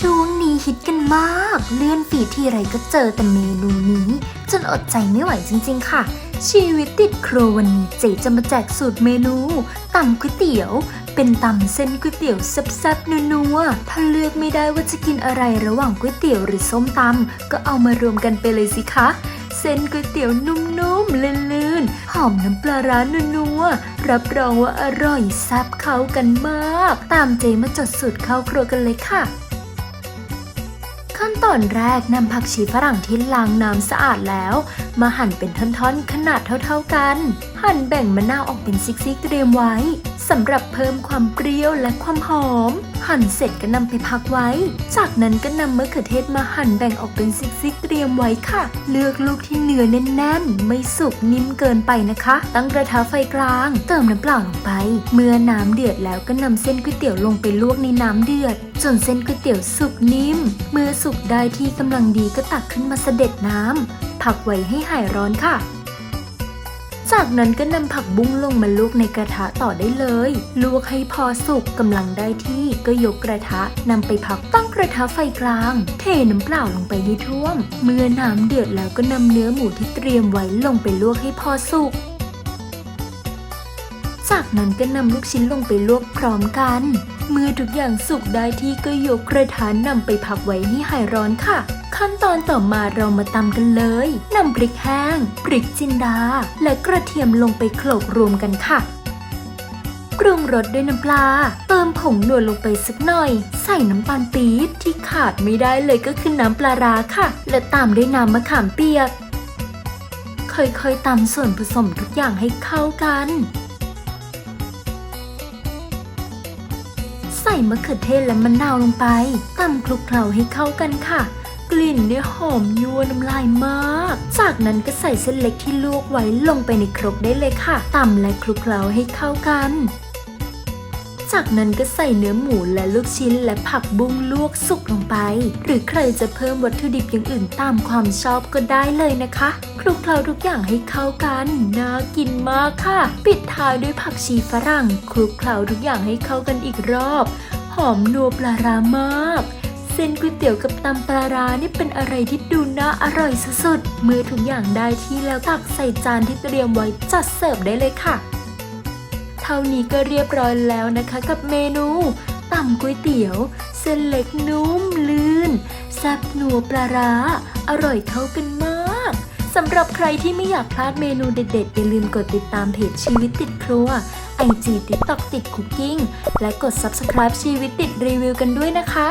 ช่วงนี้ฮิตกันมาก เลื่อนฟีดที่ไรก็เจอแต่เมนูนี้ จนอดใจไม่ไหวจริง ๆ ค่ะ ชีวิตติดครัววันนี้เจ๊จะมาแจกสูตรเมนูตำก๋วยเตี๋ยว เป็นตำเส้นก๋วยเตี๋ยวแซ่บๆนัวๆถ้าเลือกไม่ได้ว่าจะกินอะไรระหว่างก๋วยเตี๋ยวหรือส้มตำก็เอามารวมกันไปเลยสิคะเส้นก๋วยเตี๋ยวนุ่มๆลื่นๆ หอมน้ำปลาร้านัวๆ รับรองว่าอร่อยแซ่บเข้ากันมาก ตามเจมาจดสูตรเข้าครัวกันเลยค่ะ ขั้นตอนแรกนำผักชีฝรั่งที่ล้างน้ำสะอาดแล้ว มาหั่นเป็นท่อนๆ ขนาดเท่าๆกัน หั่นแบ่งมะนาวออกเป็นซิกๆเตรียมไว้สำหรับเพิ่มความเปรี้ยวและความหอม หั่นเสร็จก็นำไปพักไว้ จากนั้นก็นำมะเขือเทศมาหั่นแบ่งออกเป็นซิกๆเตรียมไว้ค่ะ เลือกลูกที่เนื้อแน่นๆ ไม่สุกนิ่มเกินไปนะคะ ตั้งกระทะไฟกลาง เติมน้ำเปล่าลงไป เมื่อน้ำเดือดแล้วก็นำเส้นก๋วยเตี๋ยวลงไปลวกในน้ำเดือด จนเส้นก๋วยเตี๋ยวสุกนิ่ม เมื่อสุกได้ที่กำลังดีก็ตักขึ้นมาเสด็จน้ำผักไว้ให้หายร้อนค่ะ จากนั้นก็นำผักบุ้งลงมาลวกในกระทะต่อได้เลย ลวกให้พอสุกกำลังได้ที่ก็ยกกระทะนำไปพักตั้งกระทะไฟกลาง เทน้ำเปล่าลงไปให้ท่วม เมื่อน้ำเดือดแล้วก็นำเนื้อหมูที่เตรียมไว้ลงไปลวกให้พอสุกจากนั้นก็นำลูกชิ้นลงไปลวกพร้อมกัน เมื่อทุกอย่างสุกได้ที่ก็ยกกระทะนำไปพักไว้ให้หายร้อนค่ะ ขั้นตอนต่อมาเรามาตำกันเลยนำพริกแห้งพริกจินดา และกระเทียมลงไปโขลกรวมกันค่ะปรุงรสด้วยน้ำปลา เติมผงนัวลงไปสักหน่อย ใส่น้ำตาลปี๊บที่ขาดไม่ได้เลยก็คือน้ำปลาร้าค่ะ และตามด้วยน้ำมะขามเปียก ค่อยๆตำส่วนผสมทุกอย่างให้เข้ากัน ใส่มะเขือเทศและมะนาวลงไปตำคลุกเคล้าให้เข้ากันค่ะ กลิ่นเนี่ยหอมยั่วน้ำลายมาก จากนั้นก็ใส่เส้นเล็กที่ลวกไว้ลงไปในครกได้เลยค่ะตำและคลุกเคล้าให้เข้ากัน จากนั้นก็ใส่เนื้อหมูและลูกชิ้นและผักบุ้งลวกสุกลงไป หรือใครจะเพิ่มวัตถุดิบอย่างอื่นตามความชอบก็ได้เลยนะคะ คลุกเคล้าทุกอย่างให้เข้ากัน น่ากินมากค่ะ ปิดท้ายด้วยผักชีฝรั่ง คลุกเคล้าทุกอย่างให้เข้ากันอีกรอบ หอมนัวปลาร้ามาก เส้นก๋วยเตี๋ยวกับตำปลาร้านี่เป็นอะไรที่ดูน่าอร่อยสุดๆเมื่อทุกอย่างได้ที่แล้วตักใส่จานที่เตรียมไว้จัดเสิร์ฟได้เลยค่ะ เท่านี้ก็เรียบร้อยแล้วนะคะกับเมนูตำก๋วยเตี๋ยว เส้นเล็กนุ่มลื่นแซ่บนัวปลาร้า อร่อยเข้ากันมากสำหรับใครที่ไม่อยากพลาดเมนูเด็ดๆอย่าลืมกดติดตามเพจชีวิตติดครัวไอจีติ๊กตอกติดคุกกิ้งและกด subscribe ชีวิตติดรีวิวกันด้วยนะคะ